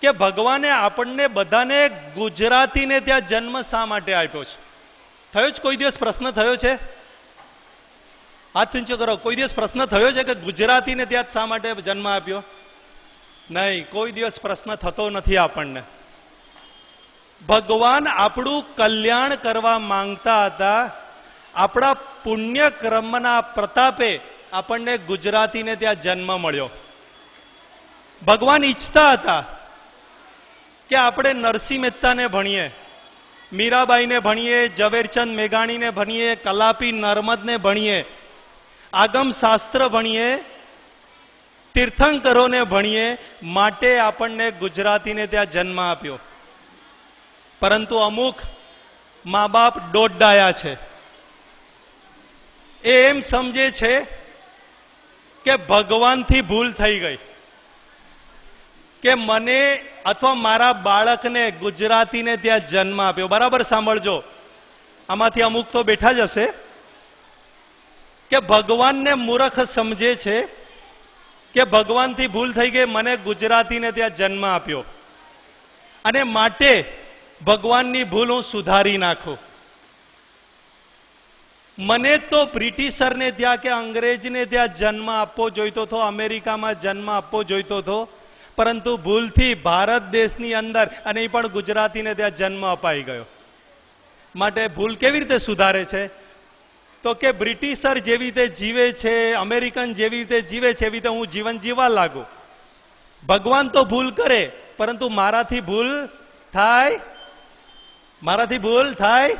કે ભગવાને આપણને બધાને ગુજરાતીને ત્યાં જન્મ શા માટે આપ્યો છે? થયો જ કોઈ દિવસ પ્રશ્ન થયો છે? હાથ ઊંચો કરો. કોઈ દિવસ પ્રશ્ન થયો છે કે ગુજરાતીને ત્યાં શા માટે જન્મ આપ્યો? નહીં, કોઈ દિવસ પ્રશ્ન થતો નથી આપણને. ભગવાન આપણું કલ્યાણ કરવા માંગતા હતા. આપણા પુણ્યક્રમના પ્રતાપે આપણને ગુજરાતીને ત્યાં જન્મ મળ્યો. ભગવાન ઈચ્છતા હતા. કે આપણે નરસિંહ મહેતાને ભણીએ, મીરાબાઈને ભણીએ, ઝવેરચંદ મેઘાણીને ભણીએ, કલાપી નર્મદને ભણીએ, આગમ શાસ્ત્ર ભણીએ, તીર્થંકરોને ભણીએ, માટે આપણને ગુજરાતીને ત્યાં જન્મ આપ્યો. પરંતુ અમુક મા બાપ દોડડાયા છે. એ એમ સમજે છે કે ભગવાનથી ભૂલ થઈ ગઈ. કે મને અથવા મારા બાળકને ગુજરાતીને ત્યાં જન્મ આપ્યો. બરાબર સાંભળજો. આમાંથી અમુક તો બેઠા જ હશે. કે ભગવાનને મૂર્ખ સમજે છે કે ભગવાનથી ભૂલ થઈ ગઈ, મને ગુજરાતીને ત્યાં જન્મ આપ્યો. અને માટે ભગવાનની ભૂલ હું સુધારી નાખું. મને તો બ્રિટિશરને ત્યાં કે અંગ્રેજને ત્યાં જન્મ આપવો જોઈતો હતો, અમેરિકામાં જન્મ આપવો જોઈતો હતો. પરંતુ ભૂલથી ભારત દેશની અંદર, અને એ પણ ગુજરાતીને ત્યાં જન્મ અપાઈ ગયો. માટે ભૂલ કેવી રીતે સુધારે છે? તો કે બ્રિટિશર જેવી રીતે જીવે છે, અમેરિકન જેવી રીતે જીવે છે, એવી રીતે હું જીવન જીવવા લાગુ. ભગવાન તો ભૂલ કરે, પરંતુ મારાથી ભૂલ થાય, મારાથી ભૂલ થાય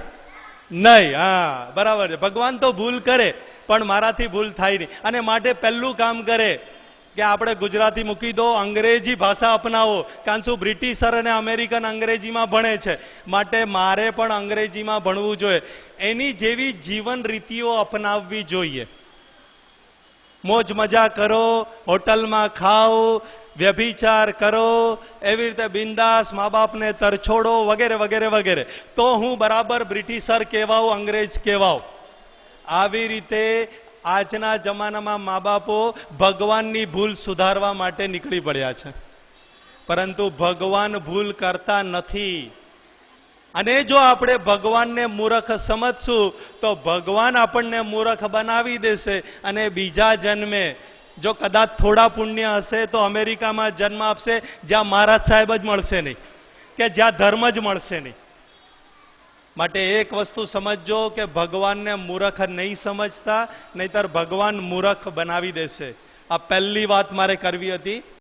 નહીં. હા, બરાબર છે. ભગવાન તો ભૂલ કરે, પણ મારાથી ભૂલ થાય નહીં. અને માટે પહેલું કામ કરે કે આપણે ગુજરાતી મૂકી દો, અંગ્રેજી ભાષા અપનાવો. કારણ શું? બ્રિટિશર અને અમેરિકન અંગ્રેજીમાં ભણે છે. માટે મારે પણ અંગ્રેજીમાં ભણવું જોઈએ. એની જેવી જીવન રીતિઓ અપનાવવી જોઈએ. મોજ મજા કરો, હોટલમાં ખાઓ, વ્યભિચાર કરો, એવી રીતે બિંદાસ મા બાપને તરછોડો, વગેરે વગેરે વગેરે. તો હું બરાબર બ્રિટિશર કહેવાઉં, અંગ્રેજ કહેવાઉં. આવી રીતે આજના જમાનામાં મા બાપો ભગવાનની ભૂલ સુધારવા માટે નીકળી પડ્યા છે. પરંતુ ભગવાન ભૂલ કરતા નથી. અને જો આપણે ભગવાનને મૂર્ખ સમજશું, તો ભગવાન આપણને મૂર્ખ બનાવી દેશે અને બીજા જન્મે. જો કદાચ થોડા પુણ્ય હશે, તો અમેરિકામાં જન્મ આપશે, જ્યાં મહારાજ સાહેબ જ મળશે નહીં, કે જ્યાં ધર્મ જ મળશે નહીં. માટે એક વસ્તુ સમજજો કે ભગવાનને મૂરખ નહીં સમજતા, નહીતર ભગવાન મૂરખ બનાવી દેશે. આ પહેલી વાત મારે કરવી હતી.